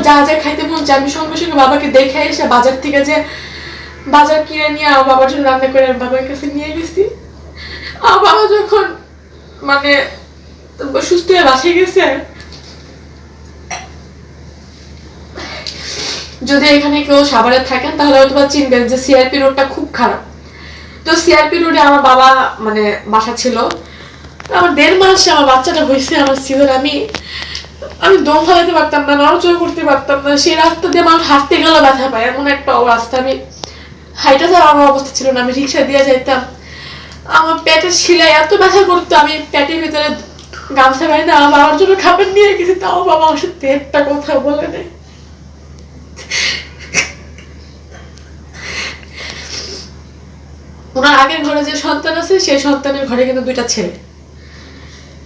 আমার যা যা খাইতে মন চায়, আমি সঙ্গে সঙ্গে বাবাকে দেখে এসে বাজার থেকে যে বাজার কিনে নিয়ে আমার বাবার জন্য রান্না করে বাবার কাছে নিয়ে গেছি। আমার বাবা যখন মানে সুস্থ হয়ে বাসায় গেছে। যদি এখানে কেউ সাভারে থাকেন, তাহলে হয়তো বা চিনবেন যে সিআরপি রোডটা খুব খারাপ। তো সিআরপি রোডে আমার বাবা মানে বাসা ছিল। আমার দেড় মাস আমার বাচ্চাটা হয়েছে, আমার ছিল আমি। আমি দম ফেলাতে পারতাম না, নড়াচড়া করতে পারতাম না, সেই রাস্তা দিয়ে মানুষ হাঁটতে গেলে ব্যথা পায়, এমন একটা রাস্তা আমি হাইটা যাওয়ার আমার অবস্থা ছিল না, আমি রিক্সা দিয়ে যাইতাম। আমার পেটের শিলায় এত ব্যথা করতো, আমি পেটের ভিতরে গামছা বাইরে আমার বাবার জন্য খাবার নিয়ে গেছি তাও বাবা আমার সাথে একটা কথা বলে নেই। ওনার আগের ঘরে যে সন্তান আছে, সেই সন্তানের ঘরে কিন্তু দুইটা ছেলে।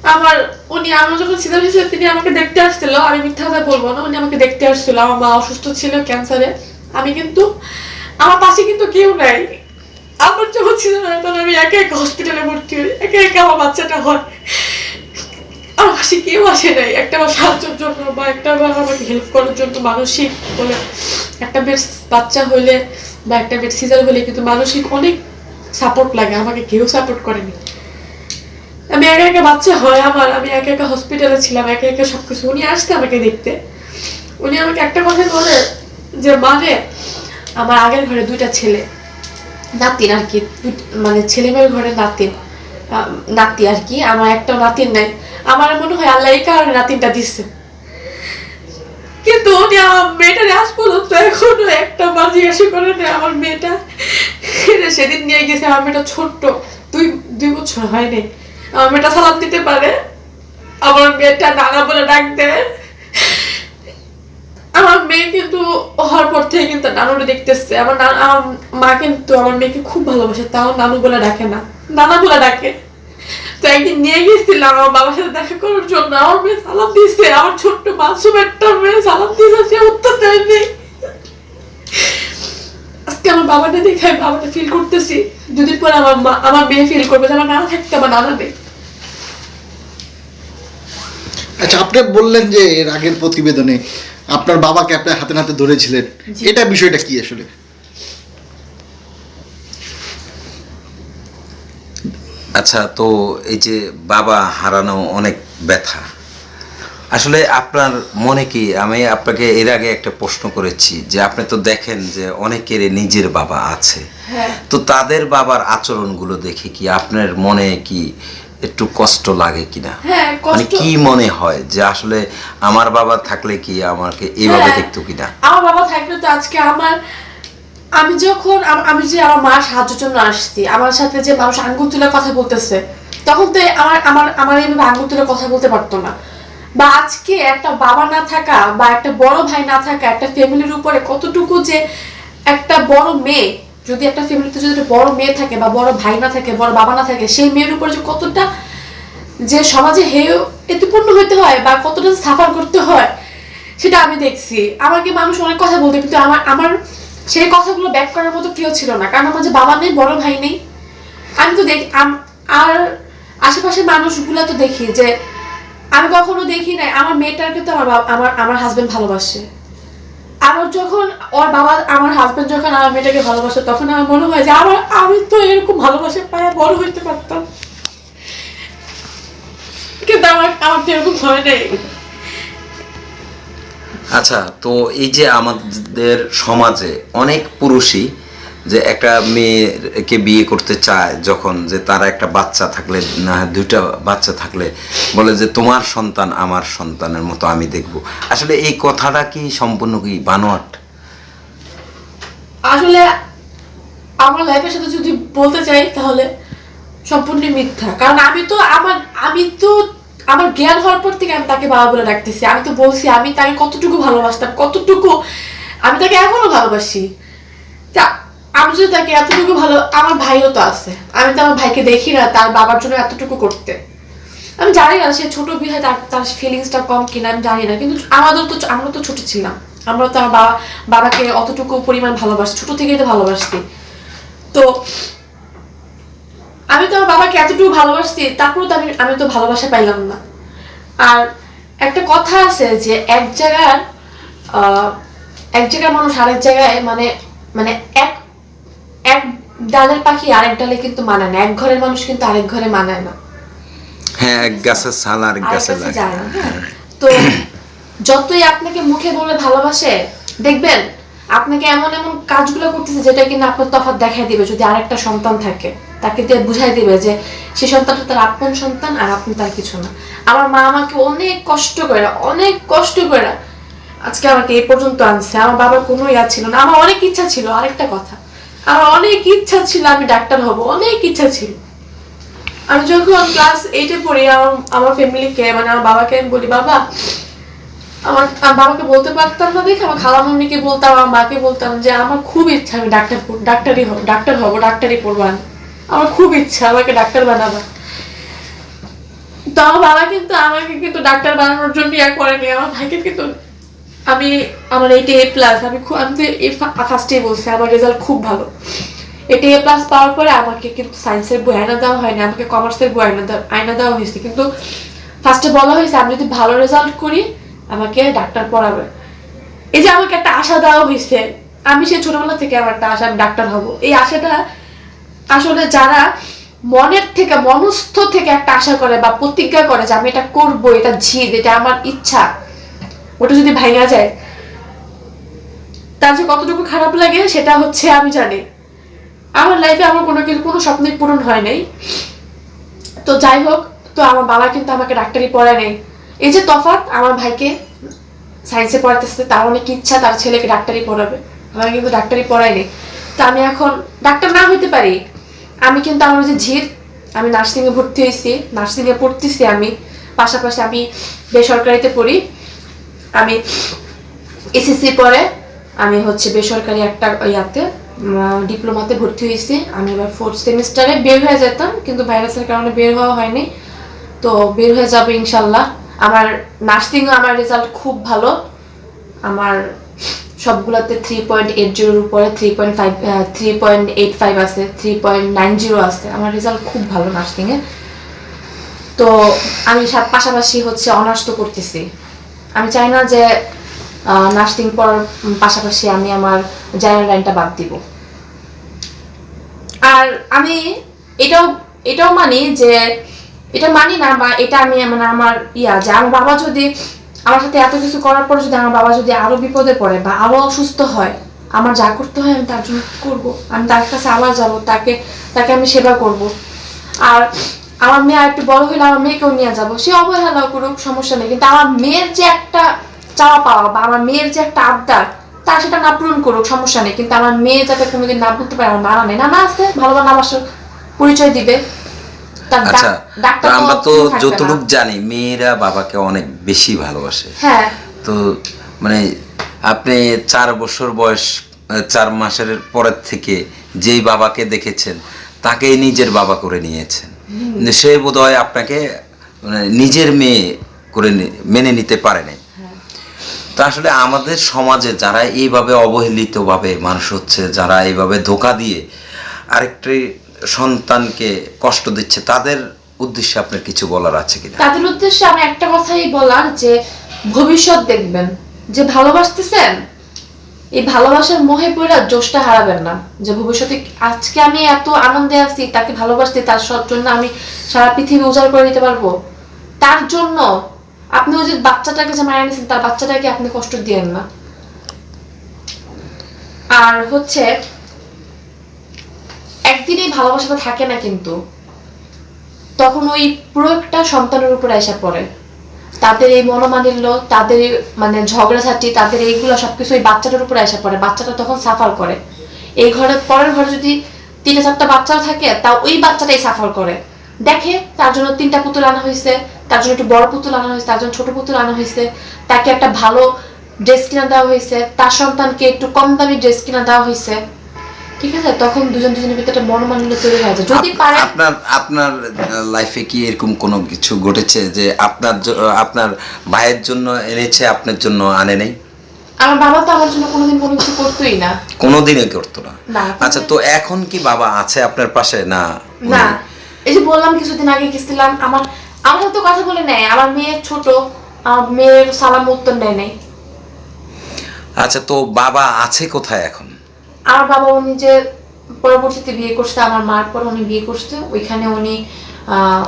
আমার উনি, আমার যখন সিজার হয়েছিল তিনি আমাকে দেখতে আসছিল। আমি মিথ্যা কথা বলব না, উনি আমাকে দেখতে আসছিল। আমার মা অসুস্থ ছিল ক্যান্সারে। আমি কিন্তু, আমার পাশে কিন্তু কেউ নাই। আমার যখন ছিল না তখন আমি একা একা হসপিটালে ভর্তি হই। একা একা আমার বাচ্চাটা হয়। আমার পাশে কেউ আসে নাই। একটা আমার সাহায্যের জন্য বা একটা আবার আমাকে হেল্প করার জন্য মানসিক বলে একটা বেড বাচ্চা হইলে বা একটা বেড সিজার হলে কিন্তু মানসিক অনেক সাপোর্ট লাগে। আমাকে কেউ সাপোর্ট করেনি। আমি একা একা বাচ্চা হয় আমার, আমি একা একা হসপিটালে ছিলাম, একা একা সবকিছু। উনি আসতে আমাকে দেখতে। উনি আমাকে একটা কথা বলে যে মানে আমার আগের ঘরে দুইটা ছেলে। নাতিন আর কি মানে ছেলে মেয়ের ঘরে নাতিন। নাতি আর কি, আমার একটা নাতিন নাই। আমার মনে হয় আল্লাহ এই কারণে নাতিনটা দিচ্ছে কিন্তু উনি আমার মেয়েটারে আজ পর্যন্ত এখনও একটা বার জিজ্ঞাসা করে না আমার মেয়েটা। সেদিন নিয়ে গেছে আমার মেয়েটা ছোট্ট। দুই দুই বছর হয়নি মেয়েটা সালাম দিতে পারে। আমার মেয়েটা নানা বলে ডাক আমার মেয়ে কিন্তু হওয়ার পর থেকে কিন্তু নানুরে দেখতেছে। আমার মা কিন্তু আমার মেয়েকে খুব ভালোবাসে, তাও নানু বলে ডাকে না। নানা বলে ডাকে। তো একদিন নিয়ে গেছিলাম আমার বাবার সাথে দেখা করার জন্য। আমার মেয়ে সালাম দিয়েছে আমার ছোট্ট মাসুম একটা মেয়ে সালাম দিয়েছে সে উত্তর দেয়নি। আজকে আমার বাবাটা দেখে বাবাটা ফিল করতেছি। দুদিন পরে আমার মা আমার মেয়ে ফিল করবে আমার নানা থাকতে, আমার নানা নেই। আচ্ছা আপনি বললেন যে এর আগের প্রতিবেদনে আপনার বাবাকে আপনি হাতে নাতে ধরেছিলেন। এটা বিষয়টা কি আসলে? আচ্ছা তো এই যে বাবা হারানো অনেক ব্যথা। আসলে আপনার মনে কি আমি আপনাকে এর আগে একটা প্রশ্ন করেছি যে আপনি তো দেখেন যে অনেকের নিজের বাবা আছে। হ্যাঁ। তো তাদের বাবার আচরণগুলো দেখে কি আপনার মনে কি একটু কষ্ট লাগে কিনা হ্যাঁ মানে কি মনে হয় যে আসলে আমার বাবা থাকলে কি আমাকে এইভাবে হ্যাঁ। দেখতো কিনা আমার বাবা থাকলে তো আজকে আমার আমি যখন আমি যে আমার মার সাহায্যের জন্য আসছি আমার সাথে যে মানুষ আঙ্গুল তুলে কথা বলতেছে তখন তো আমার আমার আমার এইভাবে আঙ্গুল তুলে কথা বলতে পারতো না বা আজকে একটা বাবা না থাকা বা একটা বড় ভাই না থাকা একটা ফ্যামিলির উপরে কতটুকু যে একটা বড় মেয়ে যদি একটা ফ্যামিলিতে যদি বড় মেয়ে থাকে বা বড় ভাই না থাকে, বড় বাবা না থাকে, সেই মেয়ের উপরে যে কতটা যে সমাজে হেয় এতপূর্ণ হইতে হয় বা কতটা সাফার করতে হয়, সেটা আমি দেখছি। আমাকে মানুষ অনেক কথা বলতে, কিন্তু আমার আমার সেই কথাগুলো ব্যাক করার মতো কেউ ছিল না। কারণ আমার যে বাবা নেই, বড় ভাই নেই। আমি তো দেখি আর আশেপাশের মানুষগুলো তো দেখি যে, আমি কখনো দেখি নাই, আমার মেয়েটাকে তো আমার আমার আমার হাজবেন্ড ভালোবাসে। আমার যখন ওর বাবা, আমার হাজব্যান্ড যখন আমার মেয়েটাকে ভালোবাসে, তখন আমার মনে হয় যে আমার, আমি তো এরকম ভালোবাসে পায় বড় হইতে পারতাম। কিন্তু আমার আমার তো এরকম হয় নাই। আচ্ছা তো এই যে আমাদের সমাজে অনেক পুরুষই যে একটা মেয়েকে বিয়ে করতে চায় যখন যে তারা একটা বাচ্চা থাকলে, না দুইটা বাচ্চা থাকলে, বলে যে তোমার সন্তান আমার সন্তানের মতো আমি দেখব। আসলে এই কথাটা কি সম্পূর্ণ কি বানোয়াট? আসলে আমার লাইফের সাথে যদি বলতে চাই, তাহলে সম্পূর্ণ মিথ্যা। কারণ আমি তো আমার, আমি তো, আমার জ্ঞান হওয়ার পর থেকে আমি তাকে বাবা বলে ডাকতেছি। আমি তো বলছি, আমি তাকে কতটুকু ভালোবাসতাম, কতটুকু আমি তাকে এখনও ভালোবাসি। তা যদি তাকে এতটুকু ভালো, আমার ভাইও তো আছে। আমি তো আমার ভাইকে দেখি না, তার বাবার জন্য এতটুকু করতে। আমি জানি না সে ছোট বিয়ে তার তার ফিলিংসটা কম কিনা, আমি জানি না। কিন্তু আমাদের তো আমরা তো ছোট ছিলাম। আমরা তো বাবা বাবাকে অতটুকু পরিমাণ ভালোবাসি, ছোট থেকেই তো ভালোবাসছি তো আমি তো আমার বাবাকে এতটুকু ভালোবাসছি তারপরেও তো আমি আমি তো ভালোবাসা পাইলাম না। আর একটা কথা আছে যে এক জায়গার এক জায়গার মানুষ আরেক জায়গায় মানে মানে এক ডালের পাখি আরেক ডালে কিন্তু মানায় না। এক ঘরের মানুষ কিন্তু আরেক ঘরে মানায় না। হ্যাঁ এক গাছের ছাল আরেক গাছে যায় না, হ্যাঁ। তো যতই আপনাকে মুখে বলে ভালোবাসে দেখবেন আপনাকে এমন এমন কাজগুলো করতেছে যেটা কিনা আপনার তফাৎ দেখাই দিবে। যদি আরেকটা সন্তান থাকে তাকে দিয়ে বুঝাই দিবে যে সে সন্তানটা তার আপন সন্তান আর আপনি তার কিছু না। আমার মা আমাকে অনেক কষ্ট করে অনেক কষ্ট করে আজকে আমাকে এই পর্যন্ত আনছে। আমার বাবার কোনো ইয়া ছিল না। আমার অনেক ইচ্ছা ছিল আরেকটা কথা। আমার অনেক ইচ্ছা ছিল আমি ডাক্তার হব, অনেক ইচ্ছা ছিল। আমি যখন ক্লাস এইটে পড়ি, আমার আমার ফ্যামিলিকে মানে আমার বাবাকে আমি বলি, বাবা, আমার বাবাকে বলতে পারতাম না দেখে, আমার খালা মাম্মিকে বলতাম, আমার মাকে বলতাম যে, আমার খুব ইচ্ছা আমি ডাক্তার ডাক্তারই হব, ডাক্তার হব, ডাক্তারই পড়ব আমার খুব ইচ্ছা, আমাকে ডাক্তার বানাবা। তো আমার বাবা কিন্তু আমাকে কিন্তু ডাক্তার বানানোর জন্য ইয়া করেনি, আমার ভাইকে কিন্তু আমি আমার এইটা এ প্লাস আমি খুব আমি তো এ ফার্স্টেই বলছি, আমার রেজাল্ট খুব ভালো। এটা এ প্লাস পাওয়ার পরে আমাকে কিন্তু সায়েন্সের বই আয়না দেওয়া হয়নি, আমাকে কমার্সের বই আয়না আয়না দেওয়া হয়েছে। কিন্তু ফার্স্টে বলা হয়েছে, আমি যদি ভালো রেজাল্ট করি, আমাকে ডাক্তার পড়াবে। এই যে আমাকে একটা আশা দেওয়া হয়েছে, আমি সেই ছোটবেলা থেকে আমার একটা আশা, আমি ডাক্তার হব। এই আশাটা আসলে যারা মনের থেকে, মনস্থ থেকে একটা আশা করে বা প্রতিজ্ঞা করে যে আমি এটা করব, এটা ঝিদ এটা আমার ইচ্ছা ওটা যদি ভাঙা যায়, তার যে কতটুকু খারাপ লাগে সেটা হচ্ছে আমি জানি। আমার লাইফে আমার কোনো কিছু, কোনো স্বপ্নের পূরণ হয় নাই। তো যাই হোক, তো আমার বাবা কিন্তু আমাকে ডাক্তারি পড়ায় নাই। এই যে তফাৎ, আমার ভাইকে সায়েন্সে পড়াতেছে তার অনেক ইচ্ছা তার ছেলেকে ডাক্তারি পড়াবে। আমাকে কিন্তু ডাক্তারি পড়ায়নি তো আমি এখন ডাক্তার না হইতে পারি। আমি কিন্তু আমার যে ঝির, আমি নার্সিংয়ে ভর্তি হয়েছি নার্সিংয়ে পড়তেছি আমি। পাশাপাশি আমি বেসরকারিতে পড়ি। আমি এসএসসি পরে আমি হচ্ছে বেসরকারি একটা ইয়াতে ডিপ্লোমাতে ভর্তি হয়েছি। আমি এবার ফোর্থ সেমিস্টারে বের হয়ে যেতাম, কিন্তু ভাইরাসের কারণে বের হওয়া হয়নি। তো বের হয়ে যাবে ইনশাল্লাহ। আমার নার্সিংও আমার রেজাল্ট খুব ভালো। আমার সবগুলোতে থ্রি পয়েন্ট এইট জিরোর উপরে three point five three point eight five আছে থ্রি পয়েন্ট নাইন জিরো আছে। আমার রেজাল্ট খুব ভালো নার্সিংয়ে তো আমি পাশাপাশি হচ্ছে অনার্স তো করতেছি। আমি চাই না যে নার্সিং পড়ার পাশাপাশি আমি আমার জেনারেল লাইনটা বাদ দিব। আর আমি এটাও এটাও মানি যে, এটা মানি না বা এটা আমি মানে আমার ইয়া যে আমার বাবা যদি আমার সাথে এত কিছু করার পর যদি আমার বাবা যদি আরও বিপদে পড়ে বা আরও অসুস্থ হয়, আমার যা করতে হয় আমি তার জন্য করব। আমি তার কাছে আবার যাব, তাকে তাকে আমি সেবা করব। আর আমার মেয়ে আর একটু বড় হলে আমার মেয়েকেও নিয়ে যাব। সে অবহেলা করুক সমস্যা নেই কিন্তু আমার মেয়ের যে একটা চাওয়া পাওয়া বা আমার মেয়ের যে একটা আবদার তার সেটা না পূরণ করুক সমস্যা নেই কিন্তু আমার মেয়ে যাতে কোনোদিন না বলতে পারে আমার নানা নেই। নানা আছে ভালো ভালোবাসার পরিচয় দিবে। আচ্ছা আমরা তো। যতটুক জানি মেয়েরা বাবাকে অনেক বেশি ভালোবাসে। হ্যাঁ। তো মানে আপনি চার বছর বয়স চার মাসের পরের থেকে যেই বাবাকে দেখেছেন তাকেই নিজের বাবা করে নিয়েছেন। সে বোধহয় আপনাকে মানে নিজের মেয়ে করে মেনে নিতে পারেনি তো আসলে আমাদের সমাজে যারা এইভাবে অবহেলিতভাবে মানুষ হচ্ছে, যারা এইভাবে ধোকা দিয়ে আরেকটি সন্তানকে কষ্ট দিচ্ছে, তাদের উদ্দেশ্যে আপনার কিছু বলার আছে কিনা? তাদের উদ্দেশ্যে আমি একটা কথাই বলার যে ভবিষ্যৎ দেখবেন, যে ভালোবাসতেছেন এই ভালোবাসার মোহে পড়ে জোশটা হারাবেন না। যে ভবিষ্যতে আজকে আমি এত আনন্দে আছি, তাকে ভালোবাসতে তার সব জন্য আমি সারা পৃথিবী উজাড় করে দিতে পারব। তার জন্য আপনি ওই যে বাচ্চাটাকে যে মারা নিয়েছেন, তার বাচ্চাটাকে আপনি কষ্ট দিয়েন না। আর হচ্ছে, একদিন একদিনেই ভালোবাসাটা থাকে না কিন্তু, তখন ওই প্রয়োগটা সন্তানের উপরে এসে পড়ে। তাদের এই মনোমালিন্য, তাদের মানে ঝগড়াঝাটি, তাদের এইগুলো সবকিছু ওই বাচ্চাটার উপরে এসে পড়ে। বাচ্চাটা তখন সাফার করে। এই ঘরে, পরের ঘরে যদি তিনটা, চারটা বাচ্চাও থাকে তা ওই বাচ্চাটাই সাফার করে। দেখে তার জন্য তিনটা পুতুল আনা হয়েছে, তার জন্য একটু বড় পুতুল আনা হয়েছে, তার জন্য ছোট পুতুল আনা হয়েছে, তাকে একটা ভালো ড্রেস কিনা দেওয়া হয়েছে, তার সন্তানকে একটু কম দামি ড্রেস কিনা দেওয়া হয়েছে। ঠিক আছে? তখন দুজন দুজনের ভিতরে মনোমালিন্য তৈরি হয়ে যায়। যদি পারে আপনার আপনার লাইফে কি এরকম কোনো কিছু ঘটেছে যে আপনার আপনার ভাইয়ের জন্য এনেছে আপনার জন্য আনে নেই? আমার বাবা তো আমার জন্য কোনোদিন কোনো কিছু করতোই না। কোনোদিনই করতো না। আচ্ছা তো এখন কি বাবা আছে আপনার পাশে? না না। এই যে বললাম কিছুদিন আগে গেছিলাম আমার আমার সাথে তো কথা বলে নেয়। আমার মেয়ে ছোট আমার মেয়ের সালাম উত্তর নেয় নাই। আচ্ছা তো বাবা আছে কোথায় এখন? আমার বাবা উনি যে পরবর্তীতে বিয়ে করছে আমার মার পর উনি বিয়ে করছে। ওইখানে উনি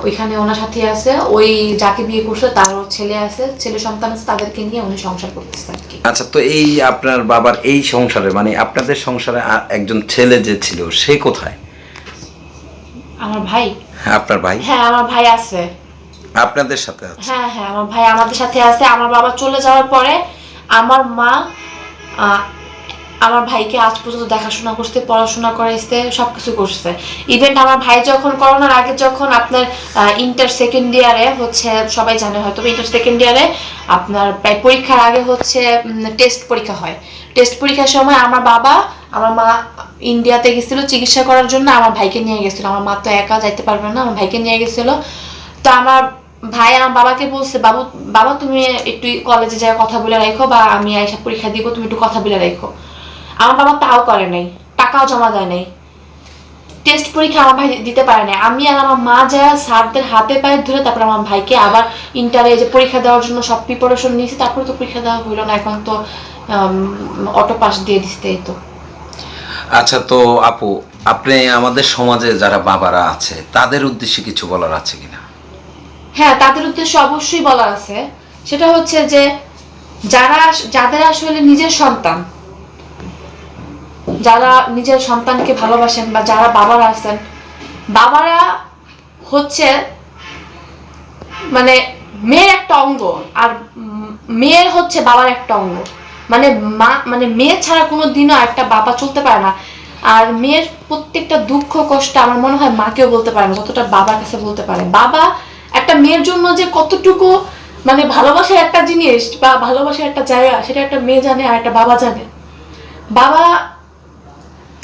ওইখানে ওনার সাথে আছে ওই যাকে বিয়ে করছে তারও ছেলে আছে ছেলে সন্তান আছে তাদেরকে নিয়ে উনি সংসার করতেছে আর কি। আচ্ছা তো এই আপনার বাবার এই সংসারে মানে আপনাদের সংসারে একজন ছেলে যে ছিল সে কোথায়? আমার ভাই? আপনার ভাই? হ্যাঁ আমার ভাই আছে। আপনাদের সাথে আছে? হ্যাঁ হ্যাঁ আমার ভাই আমাদের সাথে আছে। আমার বাবা চলে যাওয়ার পরে আমার মা আমার ভাইকে আজ পর্যন্ত দেখাশোনা করতে পড়াশোনা করাইছে সব কিছু করছে। ইভেন আমার ভাই যখন করোনার আগে যখন আপনার ইন্টার সেকেন্ড ইয়ারে হচ্ছে, সবাই জানে হয়তো ইন্টার সেকেন্ড ইয়ারে আপনার পরীক্ষার আগে হচ্ছে টেস্ট পরীক্ষা হয়। টেস্ট পরীক্ষার সময় আমার বাবা, আমার মা ইন্ডিয়াতে গেছিল চিকিৎসা করার জন্য, আমার ভাইকে নিয়ে গেছিল। আমার মা তো একা যাইতে পারবে না, আমার ভাইকে নিয়ে গেছিল। তো আমার ভাই আমার বাবাকে বলছে, বাবু, বাবা তুমি একটু কলেজে যায় কথা বলে রাখো বা আমি আইসা পরীক্ষা দিব, তুমি একটু কথা বলে রাখো আমার বাবা তাও করে নাই টাকাও জমা দেয় নাই। টেস্ট পরীক্ষা আমার ভাই দিতে পারে না আমি আর আমার মা যা স্যারদের হাতে পায়ে ধরে তারপর আমার ভাইকে আবার ইন্টারে যে পরীক্ষা দেওয়ার জন্য সব প্রিপারেশন নিয়েছি তারপরে তো পরীক্ষা দেওয়া হইল না এখন তো অটো পাস দিয়ে এই তো। আচ্ছা তো আপু আপনি আমাদের সমাজে যারা বাবারা আছে তাদের উদ্দেশ্যে কিছু বলার আছে কিনা? হ্যাঁ তাদের উদ্দেশ্যে অবশ্যই বলার আছে। সেটা হচ্ছে যে যারা যাদের আসলে নিজের সন্তান যারা নিজের সন্তানকে ভালোবাসেন বা যারা বাবারা আছেন, বাবারা হচ্ছে মানে মেয়ের একটা অঙ্গ, আর মেয়ের হচ্ছে বাবার একটা অঙ্গ। মানে মা মানে মেয়ে ছাড়া কোনো দিনও একটা বাবা চলতে পারে না। আর মেয়ের প্রত্যেকটা দুঃখ, কষ্ট আমার মনে হয় মাকেও বলতে পারে না, যতটা বাবার কাছে বলতে পারে। বাবা একটা মেয়ের জন্য যে কতটুকু মানে ভালোবাসার একটা জিনিস বা ভালোবাসার একটা জায়গা, সেটা একটা মেয়ে জানে আর একটা বাবা জানে। বাবা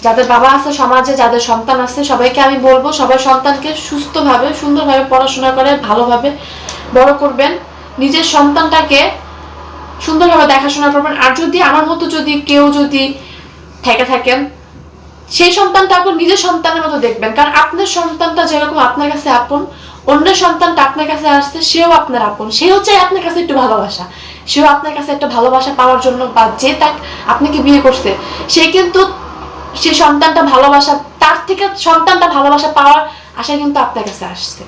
যাদের বাবা আছে সমাজে, যাদের সন্তান আছে, সবাইকে আমি বলব সবার সন্তানকে সুস্থভাবে, সুন্দরভাবে পড়াশোনা করে, ভালোভাবে বড় করবেন। নিজের সন্তানটাকে সুন্দরভাবে দেখাশোনা করবেন। আর যদি, আমার মতো যদি কেউ যদি থেকে থাকেন, সেই সন্তানটাকে নিজের সন্তানের মতো দেখবেন। কারণ আপনার সন্তানটা যেরকম আপনার কাছে আপন, অন্যের সন্তানটা আপনার কাছে আসছে, সেও আপনার আপন। সেও চাই আপনার কাছে একটু ভালোবাসা। সেও আপনার কাছে একটা ভালোবাসা পাওয়ার জন্য বা যে তাক আপনাকে বিয়ে করছে, সে কিন্তু সে সন্তানটা ভালোবাসা, তার থেকে সন্তানটা ভালোবাসা পাওয়ার আশা কিন্তু আপনার কাছে আসছে।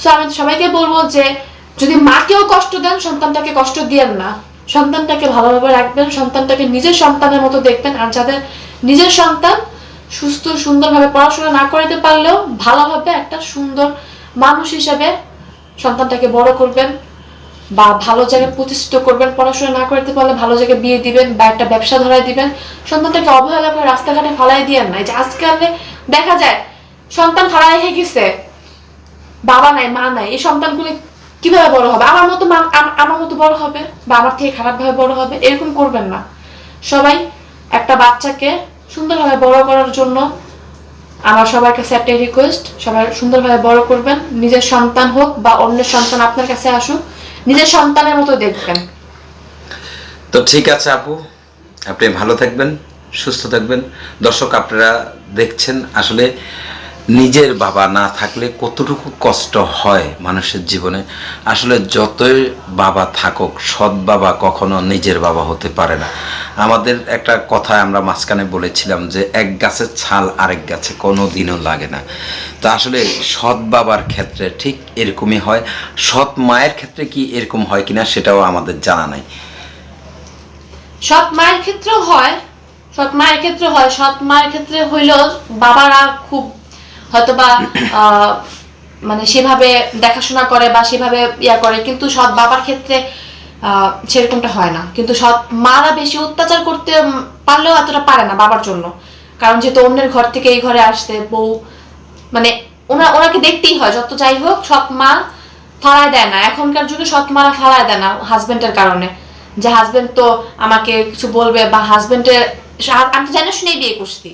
সো আমি সবাইকে বলব যে, যদি মাকেও কষ্ট দেন, সন্তানটাকে কষ্ট দিয়েন না। সন্তানটাকে ভালোভাবে রাখবেন, সন্তানটাকে নিজের সন্তানের মতো দেখবেন। আর যাদের নিজের সন্তান সুস্থ, সুন্দরভাবে পড়াশোনা না করাতে পারলেও ভালোভাবে একটা সুন্দর মানুষ হিসেবে সন্তানটাকে বড় করবেন। বা ভালো জায়গায় প্রতিষ্ঠিত করবেন, পড়াশোনা না করতে পারলে ভালো জায়গায় বিয়ে দিবেন বা একটা ব্যবসা ধরাই দিবেন। সন্তানটাকে অবহেলা করে রাস্তাঘাটে ফালাই দিয়েন নাই যে আজকালে দেখা যায় সন্তান ফালাই হয়ে গেছে, বাবা নাই, মা নাই, এই সন্তানগুলি কীভাবে বড় হবে? আমার মতো মা- আমার মতো বড় হবে বা আমার থেকে খারাপ ভাবে বড় হবে? এরকম করবেন না। সবাই একটা বাচ্চাকে সুন্দরভাবে বড় করার জন্য আমার সবার কাছে একটা রিকোয়েস্ট সবাই সুন্দরভাবে বড় করবেন। নিজের সন্তান হোক বা অন্যের সন্তান আপনার কাছে আসুক। নিজের সন্তানের মতো দেখবেন। তো ঠিক আছে আপু, আপনি ভালো থাকবেন, সুস্থ থাকবেন। দর্শক, আপনারা দেখছেন, আসলে নিজের বাবা না থাকলে কতটুকু কষ্ট হয় মানুষের জীবনে? আসলে যতই বাবা থাকুক, সৎ বাবা কখনো নিজের বাবা হতে পারে না। আমাদের একটা কথা আমরা মাঝখানে বলেছিলাম যে, এক গাছের ছাল আরেক গাছে কোনো দিনও লাগে না। তো আসলে সৎ বাবার ক্ষেত্রে ঠিক এরকমই হয়। সৎ মায়ের ক্ষেত্রে কি এরকম হয় কিনা সেটাও আমাদের জানা নাই। সৎ মায়ের ক্ষেত্রেও হয়, সৎ মায়ের ক্ষেত্রে হয়, সৎ মায়ের ক্ষেত্রে হইলেও বাবারা খুব হয়তোবা মানে সেভাবে দেখাশোনা করে বা সেভাবে ইয়া করে, কিন্তু সৎ বাবার ক্ষেত্রে সেরকমটা হয় না। কিন্তু সৎ মারা বেশি অত্যাচার করতে পারলেও এতটা পারে না বাবার জন্য। কারণ যেহেতু অন্যের ঘর থেকে এই ঘরে আসছে, বউ মানে ওনা, ওনাকে দেখতেই হয়, যত যাই হোক, সৎ মা ফালায় দেয় না। এখনকার যুগে সৎ মারা ফালায় দেয় না হাজবেন্ডের কারণে। যে হাজবেন্ড তো আমাকে কিছু বলবে বা হাজবেন্ডের আমি তো জানা শুনেই বিয়ে করছি।